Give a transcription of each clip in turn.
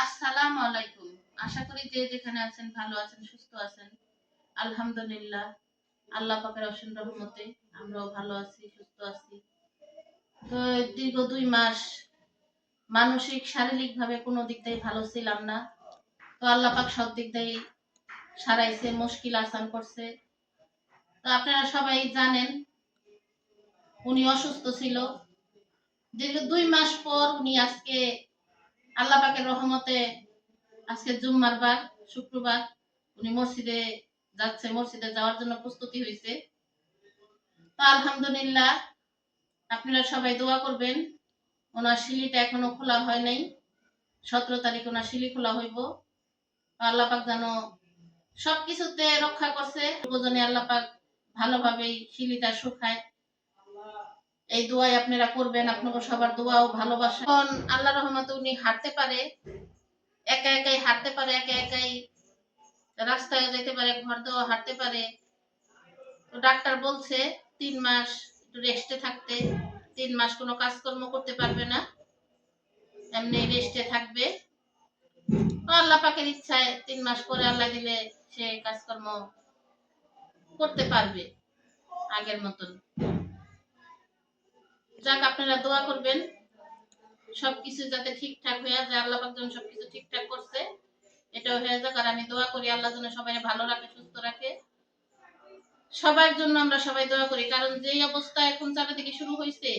আসসালামু আলাইকুম। আশা করি যে যেখানে আছেন ভালো আছেন, সুস্থ আছেন। আলহামদুলিল্লাহ, আল্লাহ পাকের অসীম রহমতে আমরাও ভালো আছি, সুস্থ আছি। তো দীর্ঘ দুই মাস মানসিক শারীরিক ভাবে কোনো দিক দিয়ে ভালো ছিলাম না। তো আল্লাহ পাক সব দিক দিয়ে সারাইছে, মুশকিল আসান করছে। তো আপনারা সবাই জানেন, উনি অসুস্থ ছিল। দীর্ঘ দুই মাস পর উনি আজকে আল্লাহ পাকের রহমতে আজকে জুম্মার বার, শুক্রবার উনি মসজিদে যাচ্ছে, মসজিদে যাওয়ার জন্য প্রস্তুতি হয়েছে তো আলহামদুলিল্লাহ, আপনারা সবাই দোয়া করবেন। ওনার শিলিটা এখনও খোলা হয় নাই। সতেরো তারিখ ওনার শিলি খোলা হইব। আল্লাহ পাক যেন সবকিছুতে রক্ষা করছে। প্রয়োজনে আল্লাহ পাক ভালোভাবেই শিলিটা শুকায়। এই দোয়াই আপনারা করবেন আপনাদের সবার দোয়া ও ভালোবাসা। এখন আল্লাহ রহমতে উনি হাঁটতে পারে, একা একাই হাঁটতে পারে, একা একাই রাস্তায় যেতে পারে, ঘর দেওয়া হাঁটতে পারে। ডাক্তার বলছে, তিন মাস রেস্টে থাকতে, তিন মাস কোনো কাজকর্ম করতে পারবে না, এমনি রেস্টে থাকবে। তো আল্লাহ পাকের ইচ্ছায় তিন মাস পরে আল্লাহ দিলে সে কাজকর্ম করতে পারবে আগের মতন। যাক, আপনারা দোয়া করবেন। সবকিছু যাতে ঠিকঠাক হয়ে যায়, আল্লাহ যেন সবকিছু ঠিকঠাক করছে, এটাও হয়ে যাক। আর আমি দোয়া করি আল্লাহ যেন সবাই ভালো রাখে, সুস্থ রাখে। সবার জন্য আমরা সবাই দোয়া করি, কারণ যেই অবস্থা এখন চারিদিকে শুরু হয়েছে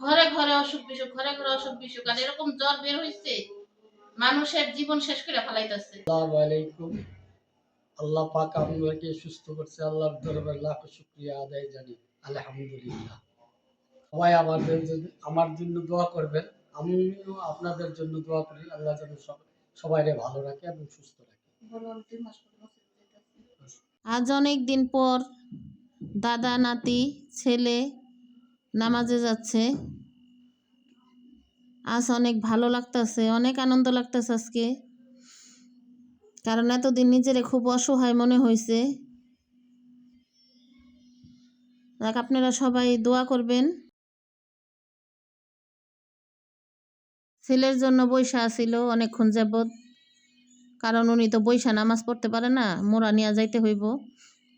ঘরে ঘরে অসুখ বিসুখ, ঘরে ঘরে অসুখ বিসুখ, আর এরকম জ্বর বের হয়েছে মানুষের জীবন শেষ করে ফেলাইতেছে। আল্লাহ পাক আমাকে সুস্থ করছে, আল্লাহর দরবারে লাখ শুক্রিয়া আদায় জানি আলহামদুলিল্লাহ। সবাই আমাদের জন্য- আমার জন্য দোয়া করবেন। আমিও আপনাদের জন্য দোয়া করি আল্লাহ যেন সব সবাইকে ভালো রাখে এবং সুস্থ রাখে। আজ অনেক দিন পর দাদা নাতি ছেলে নামাজে যাচ্ছে। আজ অনেক ভালো লাগতেছে অনেক আনন্দ লাগতেছে আজকে। কারণ এতদিন নিজেরে খুব অসহায় মনে হয়েছে আপনারা সবাই দোয়া করবেন। ছেলের জন্য বৈশা ছিল অনেকক্ষণ যাবৎ। কারণ উনি তো বৈশা নামাজ পড়তে পারে না মোরা নিয়ে যাইতে হইব।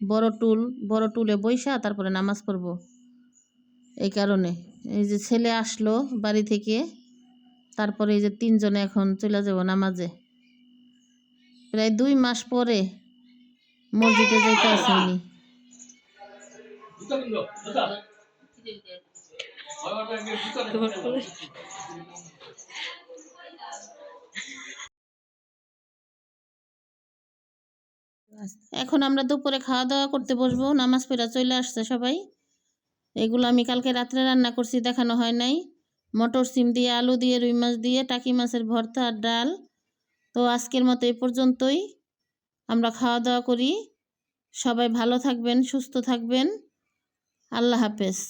বড় টুল, বড় টুলে বৈশা, তারপরে নামাজ পড়ব। এই কারণে। এই যে ছেলে আসলো বাড়ি থেকে, তারপরে এই যে তিনজনে এখন চলে যাব নামাজে। প্রায় দুই মাস পরে মসজিদে যাইতে আছে উনি। এখন আমরা দুপুরে খাওয়া দাওয়া করতে বসবো নামাজ পড়া চলে আসছে সবাই এগুলো আমি কালকে রাত্রে রান্না করছি দেখানো হয় নাই মটর সিম দিয়ে আলু দিয়ে রুই মাছ দিয়ে টাকি মাছের ভর্তা আর ডাল তো আজকের মতো এই পর্যন্তই আমরা খাওয়া দাওয়া করি সবাই ভালো থাকবেন সুস্থ থাকবেন আল্লাহ হাফেজ